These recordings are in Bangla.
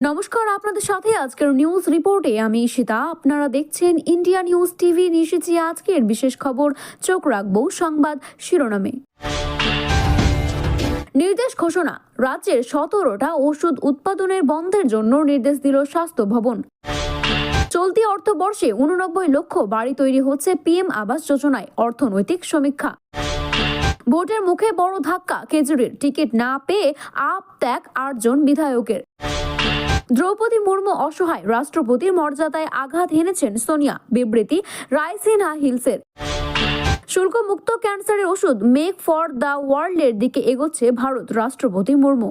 নমস্কার, আপনাদের সাথে আজকের নিউজ রিপোর্টে আমি ঈশিতা। আপনারা দেখছেন ইন্ডিয়া নিউজ টিভি নিশেছি আজকের বিশেষ খবর। চোখ রাখব সংবাদ শিরোনামে। নির্দেশ ঘোষণা, রাজ্যের সতেরোটা ওষুধ উৎপাদনের বন্ধের জন্য নির্দেশ দিল স্বাস্থ্য ভবন। চলতি অর্থবর্ষে উননব্বই লক্ষ বাড়ি তৈরি হচ্ছে পিএম আবাস যোজনায় অর্থনৈতিক সমীক্ষা। ভোটের মুখে বড় ধাক্কা কেজরির টিকিট না পেয়ে আপ ত্যাগ আটজন বিধায়কের। দ্রৌপদী মুর্মু অসহায় রাষ্ট্রপতির মর্যাদায় আঘাত হেনেছেন সোনিয়া। বিবৃতি রায়সিনহা হিলসের। শুল্কমুক্ত ক্যান্সারের ওষুধ মেক ফর দ্য ওয়ার্ল্ডের দিকে এগোচ্ছে ভারত, রাষ্ট্রপতি মুর্মু।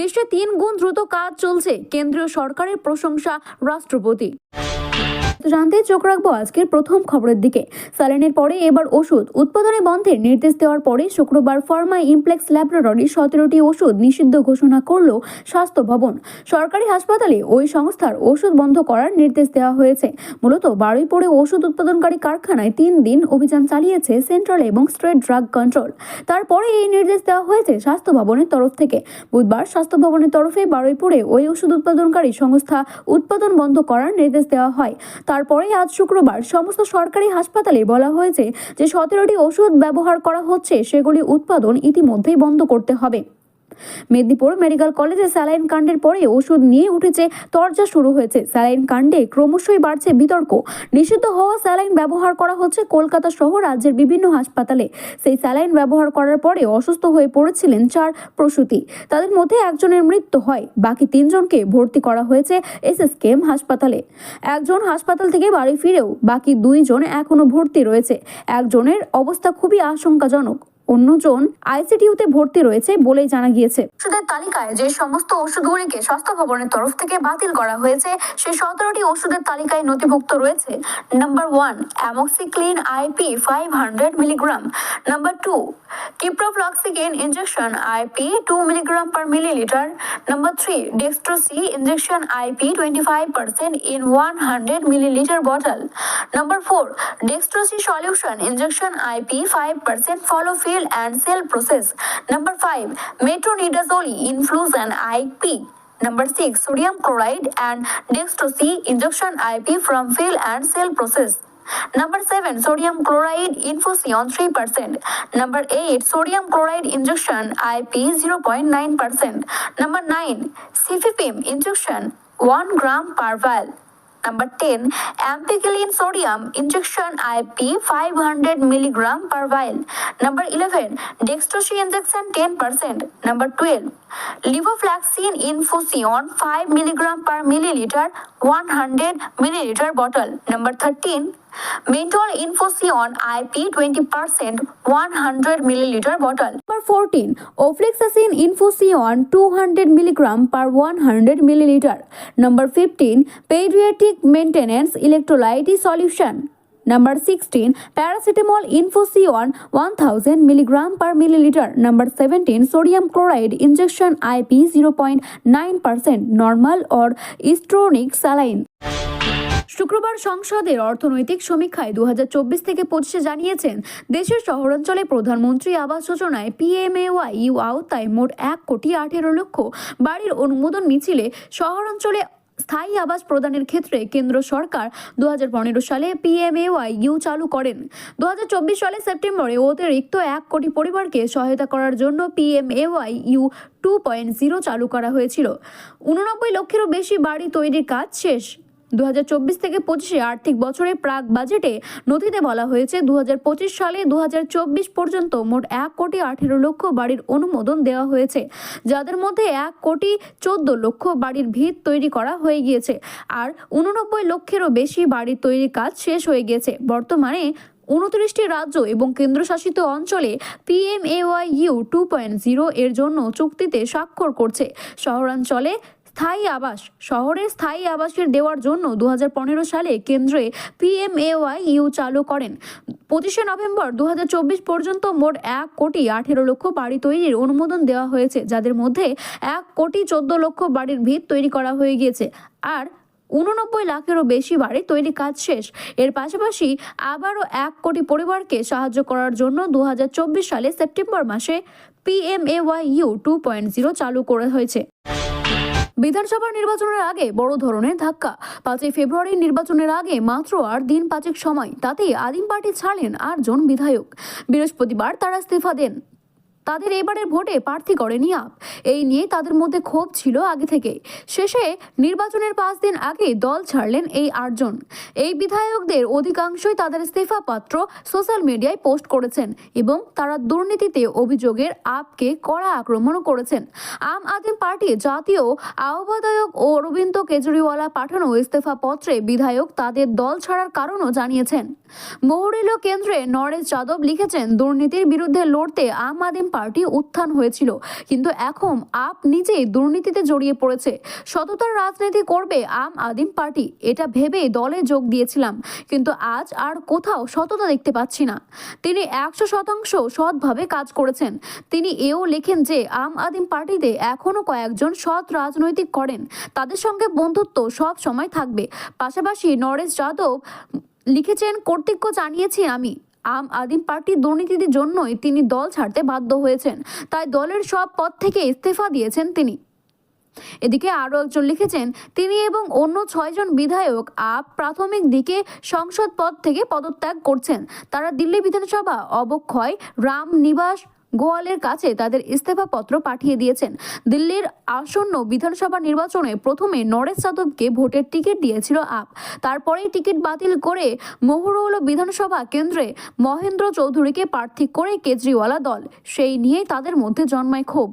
দেশে তিন গুণ দ্রুত কাজ চলছে, কেন্দ্রীয় সরকারের প্রশংসা রাষ্ট্রপতি। জানতে চোখ রাখব আজকের প্রথম খবরের দিকে। স্যালাইনের পরে এবার ওষুধ। উৎপাদনে বন্ধের নির্দেশ দেওয়ার পরে শুক্রবার ফার্মা ইমপ্লেক্স ল্যাবরেটরি সতেরোটি ওষুধ নিষিদ্ধ ঘোষণা করল স্বাস্থ্য ভবন। সরকারি হাসপাতালে ওই সংস্থার ওষুধ বন্ধ করার নির্দেশ দেওয়া হয়েছে। মূলত বারুইপুরে ওষুধ উৎপাদনকারী কারখানায় তিন দিন অভিযান চালিয়েছে সেন্ট্রাল এবং স্টেট ড্রাগ কন্ট্রোল। তারপরে এই নির্দেশ দেওয়া হয়েছে স্বাস্থ্য ভবনের তরফ থেকে। বুধবার স্বাস্থ্য ভবনের তরফে বারুইপুরে ওই ওষুধ উৎপাদনকারী সংস্থা উৎপাদন বন্ধ করার নির্দেশ দেওয়া হয়। তারপরে আজ শুক্রবার সমস্ত সরকারি হাসপাতালে বলা হয়েছে যে সতেরোটি ওষুধ ব্যবহার করা হচ্ছে, সেগুলি উৎপাদন ইতিমধ্যেই বন্ধ করতে হবে। মেদিনীপুর মেডিকেল কলেজে স্যালাইন কাণ্ডের পরে ওষুধ নিয়ে উঠেছে, তরজা শুরু হয়েছে। স্যালাইন কাণ্ডে ক্রমশই বাড়ছে বিতর্ক। নিষিদ্ধ হওয়া স্যালাইন ব্যবহার করা হচ্ছে কলকাতা সহ রাজ্যের বিভিন্ন হাসপাতালে। সেই স্যালাইন ব্যবহার করার পরে অসুস্থ হয়ে পড়েছিলেন চার প্রসূতি। তাদের মধ্যে একজনের মৃত্যু হয়। বাকি তিনজনকে ভর্তি করা হয়েছে এসএসকেএম হাসপাতালে। একজন হাসপাতাল থেকে বাড়ি ফিরেও বাকি দুইজন এখনও ভর্তি রয়েছে। একজনের অবস্থা খুবই আশঙ্কাজনক। অন্যজন আইসিটিউতে ভর্তি রয়েছে বলেই জানা গিয়েছে। ওষুধের তালিকায় যে সমস্ত ওষুধগুলিকে স্বাস্থ্য ভবনের তরফ থেকে বাতিল করা হয়েছে সেই সতেরোটি ওষুধের তালিকায় নথিভুক্ত রয়েছে। Number one amoxicillin IP five hundred milligram number two ciprofloxacin injection IP two milligram per millilitre number three dextrose injection IP twenty five percent in one hundred millilitre bottle number four dextrose solution injection IP five percent follow and cell process. Number five, metronidazole infusion IP. Number six, sodium chloride and dextrose injection IP from fill and cell process. Number seven, sodium chloride infusion 3%. Number eight, sodium chloride injection IP 0.9%. Number nine, cifipim injection 1 gram per vial. Number 10, ampicillin sodium injection IP 500 mg per vial. Number 11, Dextrose injection 10%. Number 12, levofloxacin infusion 5 mg per milliliter 100 milliliter bottle. Number 13, menthol infusion IP 20% 100 milliliter bottle. Number 14, ofloxacin infusion 200 milligram per 100 milliliter. Number 15, pediatric maintenance electrolyte solution. Number 16, paracetamol infusion 1000 milligram per milliliter. Number 17, sodium chloride injection IP 0.9% normal or estronic saline. শুক্রবার সংসদের অর্থনৈতিক সমীক্ষায় দু হাজার চব্বিশ থেকে পঁচিশে জানিয়েছেন, দেশের শহরাঞ্চলে প্রধানমন্ত্রী আবাস যোজনায় পিএমএওয়াই ইউ আওতায় মোট এক কোটি আঠেরো লক্ষ বাড়ির অনুমোদন মিছিলে শহরাঞ্চলে স্থায়ী আবাস প্রদানের ক্ষেত্রে কেন্দ্র সরকার দু হাজার পনেরো সালে পিএমএওয়াই ইউ চালু করেন। দু হাজার চব্বিশ সালে সেপ্টেম্বরে অতিরিক্ত এক কোটি পরিবারকে সহায়তা করার জন্য PMAY U two point zero চালু করা হয়েছিল। উননব্বই লক্ষেরও বেশি বাড়ি তৈরির কাজ শেষ। দু হাজার চব্বিশ থেকে পঁচিশে আর্থিক বছরে প্রাক বাজেটে নথিতে বলা হয়েছে দু হাজার পঁচিশ সালে দু হাজার চব্বিশ পর্যন্ত মোট এক কোটি আঠেরো লক্ষ বাড়ির অনুমোদন দেওয়া হয়েছে, যাদের মধ্যে এক কোটি চোদ্দ লক্ষ বাড়ির ভিত তৈরি করা হয়ে গিয়েছে, আর উননব্বই লক্ষেরও বেশি বাড়ির তৈরির কাজ শেষ হয়ে গিয়েছে। বর্তমানে উনত্রিশটি রাজ্য এবং কেন্দ্রশাসিত অঞ্চলে PMAY U two point zero এর জন্য চুক্তিতে স্বাক্ষর করছে। শহরাঞ্চলে স্থায়ী আবাস। শহরে স্থায়ী আবাসের দেওয়ার জন্য দু হাজার পনেরো সালে কেন্দ্রে পিএমএওয়াই ইউ চালু করেন। পঁচিশে নভেম্বর দু হাজার চব্বিশ পর্যন্ত মোট এক কোটি আঠেরো লক্ষ বাড়ি তৈরির অনুমোদন দেওয়া হয়েছে, যাদের মধ্যে এক কোটি চোদ্দ লক্ষ বাড়ির ভিত তৈরি করা হয়ে গিয়েছে। আর উননব্বই লাখেরও বেশি বাড়ি তৈরি কাজ শেষ। এর পাশাপাশি আবারও এক কোটি পরিবারকে সাহায্য করার জন্য দু হাজার চব্বিশ সালে সেপ্টেম্বর মাসে PMAY U two point zero চালু করা হয়েছে। বিধানসভা নির্বাচনের আগে বড় ধরনের ধাক্কা। পাঁচই ফেব্রুয়ারি নির্বাচনের আগে মাত্র আর দিন পাঁচেক সময়। তাতেই আদিম পার্টি ছাড়লেন আটজন বিধায়ক। বৃহস্পতিবার তারা ইস্তিফা দেন। তাদের এবারের ভোটে প্রার্থী করেনি আপ। এই নিয়ে তাদের মধ্যে ক্ষোভ ছিল আগে থেকে শেষে নির্বাচনের পাঁচ দিন আগে দল ছাড়লেন এই আটজন। এই বিধায়কদের অধিকাংশই তাদের ইস্তিফা পত্র সোশ্যাল মিডিয়ায় পোস্ট করেছেন এবং তারা দুর্নীতিতে অভিযোগের আপকে কড়া আক্রমণও করেছেন। আম আদমি পার্টি জাতীয় আহ্বায়ক ও অরবিন্দ কেজরিওয়ালা পাঠানো ইস্তফা পত্রে বিধায়ক তাদের দল ছাড়ার কারণও জানিয়েছেন। মহুরিলো কেন্দ্রে নরেশ যাদব লিখেছেন, দুর্নীতির বিরুদ্ধে লড়তে আম আদমি পার্টি উত্থান হয়েছিল। কিন্তু এখন আপ নিজেই দুর্নীতিতে জড়িয়ে পড়েছে। সততার রাজনীতি করবে আম আদিম পার্টি, এটা ভেবে দলে যোগ দিয়েছিলাম। কিন্তু আজ আর কোথাও সততা দেখতে পাচ্ছি না। তিনি একশো শতাংশ সৎভাবে কাজ করেছেন। তিনি এও লেখেন যে, আম আদিম পার্টিতে এখনও কয়েকজন সৎ রাজনৈতিক করেন। তাদের সঙ্গে বন্ধুত্ব সব সময় থাকবে। পাশাপাশি নরেশ যাদব লিখেছেন, কর্তৃত্ব জানিয়েছি আমি। আম আদিম পার্টির দুর্নীতির জন্যই তিনি দল ছাড়তে বাধ্য হয়েছেন। তাই দলের সব পদ থেকে ইস্তফা দিয়েছেন তিনি। এদিকে আরও একজন লিখেছেন, তিনি এবং অন্য ছয়জন বিধায়ক আপ প্রাথমিক দিকে সংসদ পদ থেকে পদত্যাগ করছেন। তারা দিল্লি বিধানসভা অবক্ষয় রাম নিবাস গোয়ালের কাছে তাদের ইস্তফা পত্র পাঠিয়ে দিয়েছেন। দিল্লির আসন্ন বিধানসভা নির্বাচনে প্রথমে নরেশ যাদবকে ভোটের টিকিট দিয়েছিল আপ। তারপরেই টিকিট বাতিল করে মহুরৌল বিধানসভা কেন্দ্রে মহেন্দ্র চৌধুরীকে প্রার্থী করে কেজরিওয়ালা দল। সেই নিয়েই তাদের মধ্যে জন্মায় ক্ষোভ।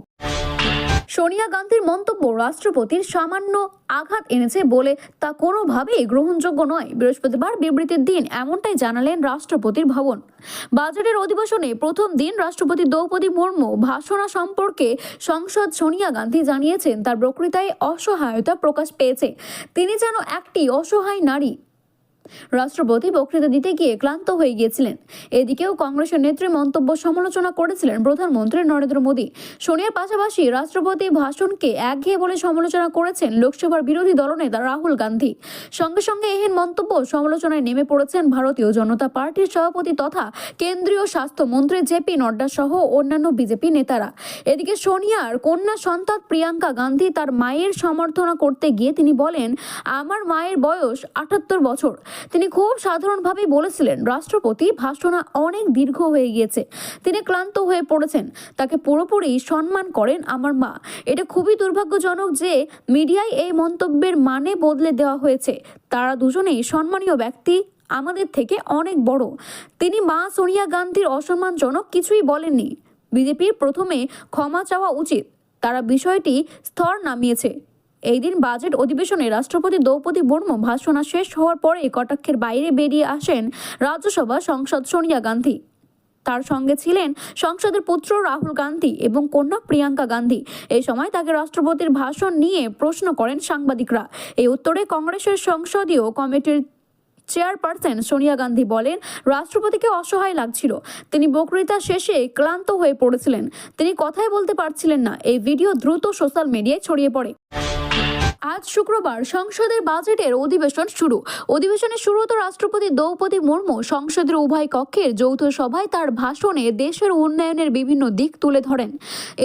সোনিয়া গান্ধীর মন্তব্য রাষ্ট্রপতির সামান্য আঘাত এনেছে বলে তা কোনোভাবেই গ্রহণযোগ্য নয়। বৃহস্পতিবার বিবৃতির দিন এমনটাই জানালেন রাষ্ট্রপতির ভবন। বাজেটের অধিবেশনে প্রথম দিন রাষ্ট্রপতি দ্রৌপদী মুর্মু ভাষণা সম্পর্কে সংসদ সোনিয়া গান্ধী জানিয়েছেন, তার বক্তৃতায় অসহায়তা প্রকাশ পেয়েছে। তিনি যেন একটি অসহায় নারী রাষ্ট্রপতি বক্তৃতা দিতে গিয়ে ক্লান্ত হয়ে গিয়েছিলেন। এদিকেও কংগ্রেসের নেত্রী মন্তব্য সমালোচনা করেছিলেন প্রধানমন্ত্রী নরেন্দ্র মোদী। সোনিয়ার পাশাপাশি রাষ্ট্রপতি ভাষণকে একঘেয়ে বলে সমালোচনা করেছেন লোকসভার বিরোধী দলনেতা রাহুল গান্ধী। সঙ্গে সঙ্গে এহেন মন্তব্য সমালোচনায় নেমে পড়েছেন ভারতীয় জনতা পার্টির সভাপতি তথা কেন্দ্রীয় স্বাস্থ্যমন্ত্রী জেপি নড্ডা সহ অন্যান্য বিজেপি নেতারা। এদিকে সোনিয়ার কন্যা সন্তান প্রিয়াঙ্কা গান্ধী তার মায়ের সমর্থনা করতে গিয়ে তিনি বলেন, আমার মায়ের বয়স আটাত্তর বছর। তিনি খুব সাধারণভাবেই বলেছিলেন, রাষ্ট্রপতি ভাষণা অনেক দীর্ঘ হয়ে গিয়েছে। তিনি ক্লান্ত হয়ে পড়েছেন। তাকে পুরোপুরি সম্মান করেন আমার মা। এটা খুবই দুর্ভাগ্যজনক যে মিডিয়ায় এই মন্তব্যের মানে বদলে দেওয়া হয়েছে। তারা দুজনেই সম্মানীয় ব্যক্তি, আমাদের থেকে অনেক বড়। তিনি মা সোনিয়া গান্ধীর অসম্মানজনক কিছুই বলেননি। বিজেপির প্রথমে ক্ষমা চাওয়া উচিত। তারা বিষয়টি স্তর নামিয়েছে। এই দিন বাজেট অধিবেশনে রাষ্ট্রপতি দ্রৌপদী মুর্মু ভাষণা শেষ হওয়ার পরে কটাক্ষের বাইরে বেরিয়ে আসেন রাজ্যসভা সংসদ সোনিয়া গান্ধী। তার সঙ্গে ছিলেন সংসদের পুত্র রাহুল গান্ধী এবং কন্যা প্রিয়াঙ্কা গান্ধী। এই সময় তাকে রাষ্ট্রপতির ভাষণ নিয়ে প্রশ্ন করেন সাংবাদিকরা। এই উত্তরে কংগ্রেসের সংসদীয় কমিটির চেয়ারপারসন সোনিয়া গান্ধী বলেন, রাষ্ট্রপতিকে অসহায় লাগছিল। তিনি বক্তৃতা শেষে ক্লান্ত হয়ে পড়েছিলেন। তিনি কথাই বলতে পারছিলেন না। এই ভিডিও দ্রুত সোশ্যাল মিডিয়ায় ছড়িয়ে পড়ে। আজ শুক্রবার সংসদের বাজেটের অধিবেশন শুরু। অধিবেশনের শুরুতে রাষ্ট্রপতি দ্রৌপদী মুর্মু সংসদের উভয় কক্ষের যৌথ সভায় তার ভাষণে দেশের উন্নয়নের বিভিন্ন দিক তুলে ধরেন।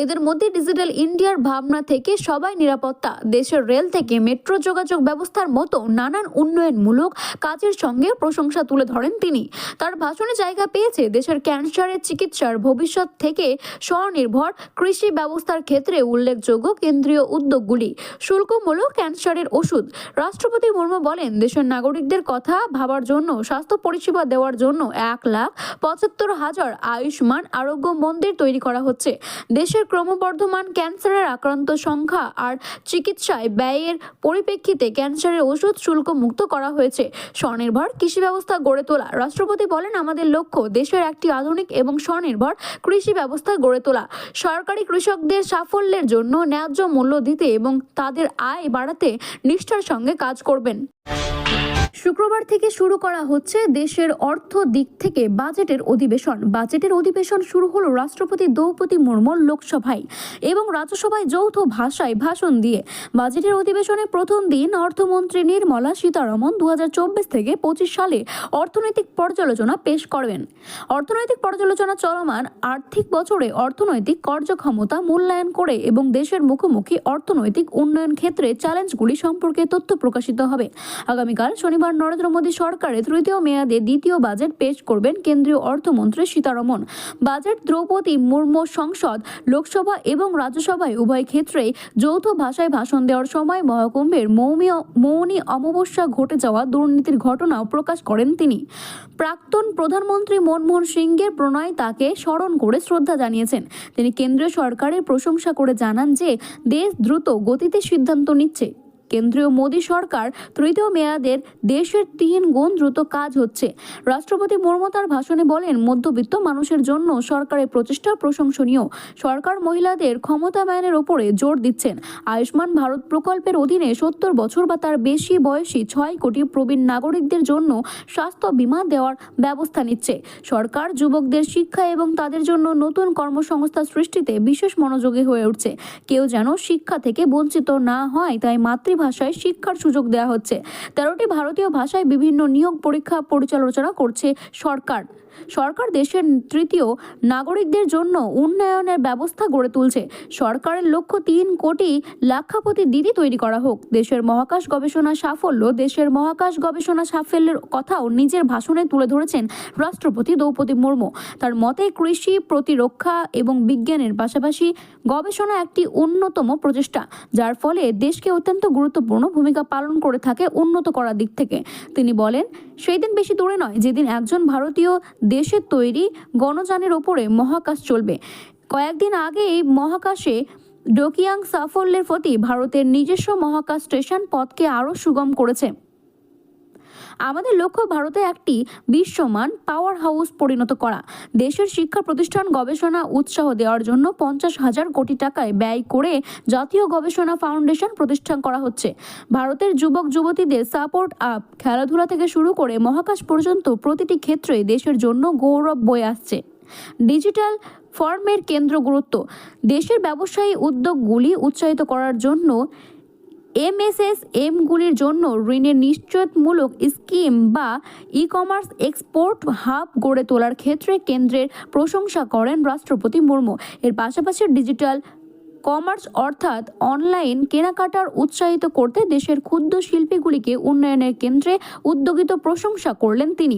এদের মধ্যে ডিজিটাল ইন্ডিয়ার ভাবনা থেকে সবাই নিরাপত্তা, দেশের রেল থেকে মেট্রো যোগাযোগ ব্যবস্থার মতো নানান উন্নয়নমূলক কাজের সঙ্গে প্রশংসা তুলে ধরেন তিনি। তার ভাষণে জায়গা পেয়েছে দেশের ক্যান্সারের চিকিৎসার ভবিষ্যৎ থেকে স্বনির্ভর কৃষি ব্যবস্থার ক্ষেত্রে উল্লেখযোগ্য কেন্দ্রীয় উদ্যোগগুলি। শুল্কমূলক ক্যান্সারের ওষুধ। রাষ্ট্রপতি মুর্মু বলেন, দেশের নাগরিকদের কথা ভাবার জন্য, স্বাস্থ্য পরিষেবা দেওয়ার জন্য এক লাখ পঁচাত্তর হাজার আয়ুষ্মান আরোগ্য মন্দির তৈরি করা হচ্ছে। দেশের ক্রমবর্ধমান ক্যান্সারের আক্রান্ত সংখ্যা আর চিকিৎসায় ব্যয়ের পরিপ্রেক্ষিতে ক্যান্সারের ওষুধ শুল্ক মুক্ত করা হয়েছে। স্বনির্ভর কৃষি ব্যবস্থা গড়ে তোলা। রাষ্ট্রপতি বলেন, আমাদের লক্ষ্য দেশের একটি আধুনিক এবং স্বনির্ভর কৃষি ব্যবস্থা গড়ে তোলা। সরকারি কৃষকদের সাফল্যের জন্য ন্যায্য মূল্য দিতে এবং তাদের আয় বাড়াতে নিষ্ঠার সঙ্গে কাজ করবেন। শুক্রবার থেকে শুরু করা হচ্ছে দেশের অর্থ দিক থেকে বাজেটের অধিবেশন। বাজেটের অধিবেশন শুরু হলো রাষ্ট্রপতি দ্রৌপদী মুর্মুর লোকসভায় এবং রাজ্যসভায় যৌথ ভাষায় ভাষণ দিয়ে। বাজেটের অধিবেশনের প্রথম দিন অর্থমন্ত্রী নির্মলা সীতারমন দু থেকে পঁচিশ সালে অর্থনৈতিক পর্যালোচনা পেশ করবেন। অর্থনৈতিক পর্যালোচনা চলমান আর্থিক বছরে অর্থনৈতিক কার্যক্ষমতা মূল্যায়ন করে এবং দেশের মুখোমুখি অর্থনৈতিক উন্নয়ন ক্ষেত্রে চ্যালেঞ্জগুলি সম্পর্কে তথ্য প্রকাশিত হবে। আগামীকাল শনিবার নরেন্দ্র মোদী সরকারের তৃতীয় মেয়াদে দ্বিতীয় বাজেট পেশ করবেন কেন্দ্রীয় অর্থমন্ত্রী সীতারমন বাজেট দ্রৌপদী মুর্মু সংসদ, লোকসভা এবং রাজ্যসভায় উভয় ক্ষেত্রেই যৌথ ভাষায় ভাষণ দেওয়ার সময় মহাকুম্ভের মৌনী অমাবস্যা ঘটে যাওয়া দুর্নীতির ঘটনাও প্রকাশ করেন তিনি। প্রাক্তন প্রধানমন্ত্রী মনমোহন সিংয়ের প্রণয় তাকে স্মরণ করে শ্রদ্ধা জানিয়েছেন। তিনি কেন্দ্রীয় সরকারের প্রশংসা করে জানান যে, দেশ দ্রুত গতিতে সিদ্ধান্ত নিচ্ছে। কেন্দ্রীয় মোদী সরকার তৃতীয় মেয়াদের দেশের তিন গুণ দ্রুত কাজ হচ্ছে। রাষ্ট্রপতি মুর্মু তার ভাষণে বলেন, মধ্যবিত্ত মানুষের জন্য সরকারের প্রচেষ্টা প্রশংসনীয়। সরকার মহিলাদের ক্ষমতায়নের ওপরে জোর দিচ্ছেন। আয়ুষ্মান ভারত প্রকল্পের অধীনে সত্তর বছর বা তার বেশি বয়সী ছয় কোটি প্রবীণ নাগরিকদের জন্য স্বাস্থ্য বীমা দেওয়ার ব্যবস্থা নিচ্ছে। সরকার যুবকদের শিক্ষা এবং তাদের জন্য নতুন কর্মসংস্থান সৃষ্টিতে বিশেষ মনোযোগী হয়ে উঠছে। কেউ যেন শিক্ষা থেকে বঞ্চিত না হয়, তাই মাতৃভাষায় শিক্ষার সুযোগ দেওয়া হচ্ছে। তেরোটি ভারতীয় ভাষায় বিভিন্ন নিয়োগ পরীক্ষা পরিচালনা করছে সরকার। সরকার দেশের তৃতীয় নাগরিকদের জন্য উন্নয়নের ব্যবস্থা গড়ে তুলছে। সরকারের লক্ষ্য তিন কোটি লাক্ষাপতি দিদি তৈরি করা হোক। দেশের মহাকাশ গবেষণা সাফল্য, দেশের মহাকাশ গবেষণা সাফল্যের কথাও নিজের ভাষণে তুলে ধরেছেন রাষ্ট্রপতি দ্রৌপদী মুর্মু। তার মতে, কৃষি প্রতিরক্ষা এবং বিজ্ঞানের পাশাপাশি গবেষণা একটি অন্যতম প্রচেষ্টা, যার ফলে দেশকে অত্যন্ত গুরুত্বপূর্ণ ভূমিকা পালন করে থাকে উন্নত করার দিক থেকে। তিনি বলেন, সেই দিন বেশি দূরে নয়, যেদিন একজন ভারতীয় দেশের তৈরি গণযানের ওপরে মহাকাশ চলবে। কয়েকদিন আগে এই মহাকাশে ডোকিয়াং সাফল্যের প্রতি ভারতের নিজস্ব মহাকাশ স্টেশন পথকে আরও সুগম করেছে। আমাদের লক্ষ্য ভারতে একটি বিশ্বমান পাওয়ার হাউস পরিণত করা। দেশের শিক্ষা প্রতিষ্ঠান গবেষণা উৎসাহ দেওয়ার জন্য পঞ্চাশ হাজার কোটি টাকায় ব্যয় করে জাতীয় গবেষণা ফাউন্ডেশন প্রতিষ্ঠান করা হচ্ছে। ভারতের যুবক যুবতীদের সাপোর্ট আপ খেলাধুলা থেকে শুরু করে মহাকাশ পর্যন্ত প্রতিটি ক্ষেত্রে দেশের জন্য গৌরব বয়ে আসছে। ডিজিটাল ফর্মের কেন্দ্র গুরুত্ব। দেশের ব্যবসায়ী উদ্যোগগুলি উৎসাহিত করার জন্য এমএসএস এমগুলির জন্য ঋণের নিশ্চয়তমূলক স্কিম বা ই কমার্স এক্সপোর্ট হাব গড়ে তোলার ক্ষেত্রে কেন্দ্রের প্রশংসা করেন রাষ্ট্রপতি মুর্মু। এর পাশাপাশি ডিজিটাল কমার্স অর্থাৎ অনলাইন কেনাকাটার উৎসাহিত করতে দেশের ক্ষুদ্র শিল্পীগুলিকে উন্নয়নের কেন্দ্রে উদ্যোগিত প্রশংসা করলেন তিনি।